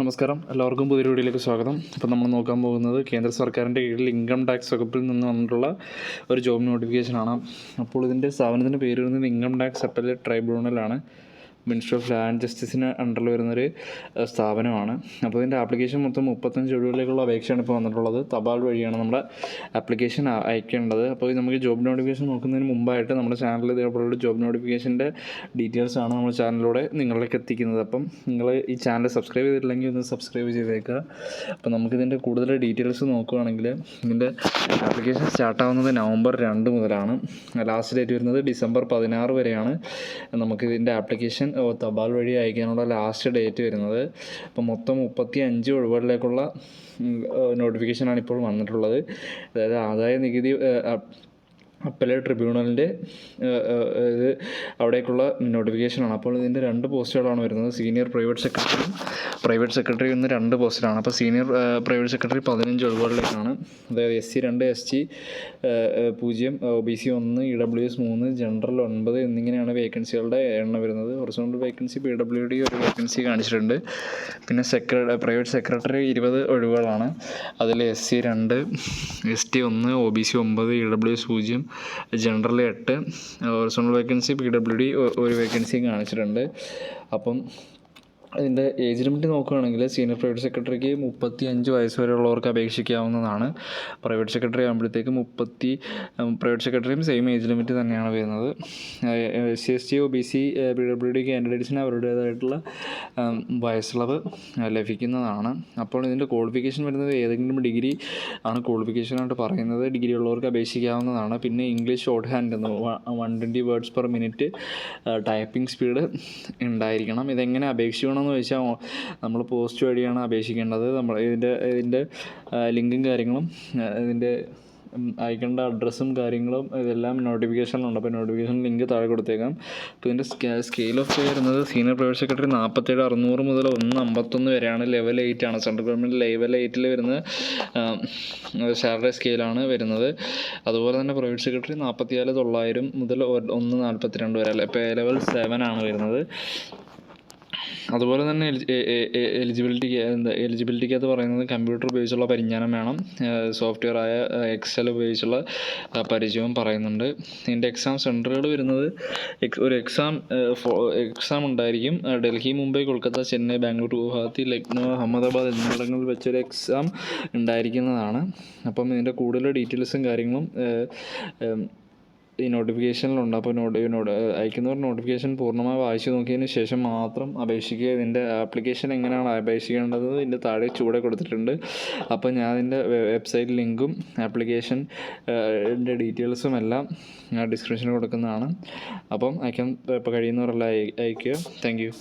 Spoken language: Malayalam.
നമസ്കാരം. എല്ലാവർക്കും പുതിയ വീഡിയോയിലേക്ക് സ്വാഗതം. അപ്പോൾ നമ്മൾ നോക്കാൻ പോകുന്നത് കേന്ദ്ര സർക്കാരിന്റെ കീഴിൽ ഇൻകം ടാക്സ് വകുപ്പിൽ നിന്ന് വന്നിട്ടുള്ള ഒരു ജോബ് നോട്ടിഫിക്കേഷനാണ്. അപ്പോൾ ഇതിന്റെ സ്ഥാപനത്തിന്റെ പേര് വരുന്നത് ഇൻകം ടാക്സ് അപ്പലേറ്റ് ട്രൈബ്യൂണലാണ്. മിനിസ്റ്റർ ഓഫ് ലാൻഡ് ജസ്റ്റിസിന് അണ്ടറിൽ വരുന്നൊരു സ്ഥാപനമാണ്. അപ്പോൾ ഇതിന്റെ ആപ്ലിക്കേഷൻ മൊത്തം മുപ്പത്തഞ്ച് ഒഴിവുകളിലേക്കുള്ള അപേക്ഷയാണ് ഇപ്പോൾ വന്നിട്ടുള്ളത്. തപാൽ വഴിയാണ് നമ്മുടെ ആപ്ലിക്കേഷൻ അയക്കേണ്ടത്. അപ്പോൾ നമുക്ക് ജോബ് നോട്ടിഫിക്കേഷൻ നോക്കുന്നതിന് മുമ്പായിട്ട് നമ്മുടെ ചാനലിൽ ഇതേപോലുള്ള ജോബ് നോട്ടിഫിക്കേഷന്റെ ഡീറ്റെയിൽസ് ആണ് നമ്മുടെ ചാനലിലൂടെ നിങ്ങളിലേക്ക് എത്തിക്കുന്നത്. അപ്പം നിങ്ങൾ ഈ ചാനൽ സബ്സ്ക്രൈബ് ചെയ്തിട്ടില്ലെങ്കിൽ ഒന്ന് സബ്സ്ക്രൈബ് ചെയ്തേക്കുക. അപ്പോൾ നമുക്കിതിന്റെ കൂടുതൽ ഡീറ്റെയിൽസ് നോക്കുകയാണെങ്കിൽ ഇതിന്റെ ആപ്ലിക്കേഷൻ സ്റ്റാർട്ടാവുന്നത് നവംബർ രണ്ട് മുതലാണ്. ലാസ്റ്റ് ഡേറ്റ് വരുന്നത് ഡിസംബർ പതിനാറ് വരെയാണ്. നമുക്കിതിന്റെ ആപ്ലിക്കേഷൻ തപാൽ വഴി അയക്കാനുള്ള ലാസ്റ്റ് ഡേറ്റ് വരുന്നത്. അപ്പോൾ മൊത്തം മുപ്പത്തി അഞ്ച് ഒഴിവുകളിലേക്കുള്ള നോട്ടിഫിക്കേഷനാണ് ഇപ്പോൾ വന്നിട്ടുള്ളത്. അതായത് ആദായ നികുതി അപ്പലേറ്റ് ട്രിബ്യൂണലിന്റെ ഇത് അവിടേക്കുള്ള നോട്ടിഫിക്കേഷനാണ് അപ്പോൾ ഇതിന്റെ രണ്ട് പോസ്റ്റുകളാണ് വരുന്നത്. സീനിയർ പ്രൈവറ്റ് സെക്രട്ടറിയും പ്രൈവറ്റ് സെക്രട്ടറി എന്ന് രണ്ട് പോസ്റ്റിലാണ്. അപ്പോൾ സീനിയർ പ്രൈവറ്റ് സെക്രട്ടറി പതിനഞ്ച് ഒഴിവുകളിലേക്കാണ് അതായത് എസ് സി രണ്ട് എസ് ടി പൂജ്യം ഒ ബി സി ഒന്ന് ഇ ഡബ്ല്യു എസ് മൂന്ന് ജനറൽ ഒൻപത് എന്നിങ്ങനെയാണ് വേക്കൻസികളുടെ എണ്ണം വരുന്നത്. Horizontal vacancy P W D ഒരു വേക്കൻസി കാണിച്ചിട്ടുണ്ട്. പിന്നെ സെക്ര പ്രൈവറ്റ് സെക്രട്ടറി ഇരുപത് ഒഴിവുകളാണ്. അതിൽ എസ് സി രണ്ട് എസ് ടി ഒന്ന് ഒ ബി സി ഒമ്പത് ഇ ഡബ്ല്യു എസ് പൂജ്യം ജനറൽ എട്ട് horizontal vacancy P W D ഒരു വേക്കൻസിയും കാണിച്ചിട്ടുണ്ട്. അപ്പം അതിന്റെ ഏജ് ലിമിറ്റ് നോക്കുകയാണെങ്കിൽ സീനിയർ പ്രൈവറ്റ് സെക്രട്ടറിക്ക് മുപ്പത്തി അഞ്ച് വയസ്സ് വരെയുള്ളവർക്ക് അപേക്ഷിക്കാവുന്നതാണ്. പ്രൈവറ്റ് സെക്രട്ടറി ആകുമ്പോഴത്തേക്ക് മുപ്പത്തി പ്രൈവറ്റ് സെക്രട്ടറിയും സെയിം ഏജ് ലിമിറ്റ് തന്നെയാണ് വരുന്നത്. S C S T O B C P W D കാൻഡിഡേറ്റ്സിന് അവരുടേതായിട്ടുള്ള വയസ്സിളവ് ലഭിക്കുന്നതാണ്. അപ്പോൾ ഇതിന്റെ ക്വാളിഫിക്കേഷൻ വരുന്നത് ഏതെങ്കിലും ഡിഗ്രി ആണ് ക്വാളിഫിക്കേഷനായിട്ട് പറയുന്നത്. ഡിഗ്രി ഉള്ളവർക്ക് അപേക്ഷിക്കാവുന്നതാണ്. പിന്നെ ഇംഗ്ലീഷ് ഷോർട്ട് ഹാൻഡ് എന്ന് one twenty words per minute typing speed ഉണ്ടായിരിക്കണം. ഇതെങ്ങനെ അപേക്ഷിക്കണമെന്ന് ചോദിച്ചാൽ നമ്മൾ പോസ്റ്റ് വഴിയാണ് അപേക്ഷിക്കേണ്ടത്. നമ്മൾ ഇതിന്റെ ഇതിന്റെ ലിങ്കും കാര്യങ്ങളും ഇതിന്റെ അയക്കേണ്ട അഡ്രസ്സും കാര്യങ്ങളും ഇതെല്ലാം നോട്ടിഫിക്കേഷനിലുണ്ട് അപ്പോൾ നോട്ടിഫിക്കേഷൻ ലിങ്ക് താഴെ കൊടുത്തേക്കാം. അപ്പോൾ ഇതിന്റെ സ്കെയിൽ ഓഫ് പേ വരുന്നത് സീനിയർ പ്രൈവറ്റ് സെക്രട്ടറി നാൽപ്പത്തേഴ് അറുന്നൂറ് മുതൽ ഒന്ന് അമ്പത്തൊന്ന് വരെയാണ്. ലെവൽ എയ്റ്റ് ആണ്. സെൻട്രൽ ഗവൺമെന്റ് ലെവൽ എയ്റ്റിൽ വരുന്ന സാലറി സ്കെയിലാണ് വരുന്നത്. അതുപോലെ തന്നെ പ്രൈവറ്റ് സെക്രട്ടറി നാൽപ്പത്തിനാല് തൊള്ളായിരം മുതൽ ഒന്ന് നാൽപ്പത്തിരണ്ട് വരെ പേ ലെവൽ സെവൻ ആണ് വരുന്നത്. അതുപോലെ തന്നെ എലിജിബിലിറ്റി എന്താ എലിജിബിലിറ്റിക്കകത്ത് പറയുന്നത് കമ്പ്യൂട്ടർ ഉപയോഗിച്ചുള്ള പരിജ്ഞാനം വേണം. സോഫ്റ്റ്വെയർ ആയ എക്സൽ ഉപയോഗിച്ചുള്ള പരിചയവും പറയുന്നുണ്ട്. ഇതിന്റെ എക്സാം സെന്ററുകൾ വരുന്നത് ഒരു എക്സാം എക്സാം ഉണ്ടായിരിക്കും. ഡൽഹി മുംബൈ കൊൽക്കത്ത ചെന്നൈ ബാംഗ്ലൂർ ഗുവാഹത്തി ലക്നൗ അഹമ്മദാബാദ് എന്നിവിടങ്ങളിൽ വെച്ചൊരു എക്സാം ഉണ്ടായിരിക്കുന്നതാണ്. അപ്പം ഇതിന്റെ കൂടുതൽ ഡീറ്റെയിൽസും കാര്യങ്ങളും ഈ നോട്ടിഫിക്കേഷനിലുണ്ട് അപ്പോൾ നോട്ട് അയക്കുന്നവർ നോട്ടിഫിക്കേഷൻ പൂർണമായി വായിച്ചു നോക്കിയതിന് ശേഷം മാത്രം അപേക്ഷിക്കുക. ഇതിന്റെ ആപ്ലിക്കേഷൻ എങ്ങനെയാണ് അപേക്ഷിക്കേണ്ടത് ഇതിന്റെ താഴെ ചൂടെ കൊടുത്തിട്ടുണ്ട്. അപ്പോൾ ഞാൻ അതിന്റെ വെബ്സൈറ്റ് ലിങ്കും ആപ്ലിക്കേഷൻ ഡീറ്റെയിൽസും എല്ലാം ഞാൻ ഡിസ്ക്രിപ്ഷനിൽ കൊടുക്കുന്നതാണ്. അപ്പം അയക്കാൻ ഇപ്പോൾ കഴിയുന്നവരെല്ലാം അയ- അയക്കുക താങ്ക്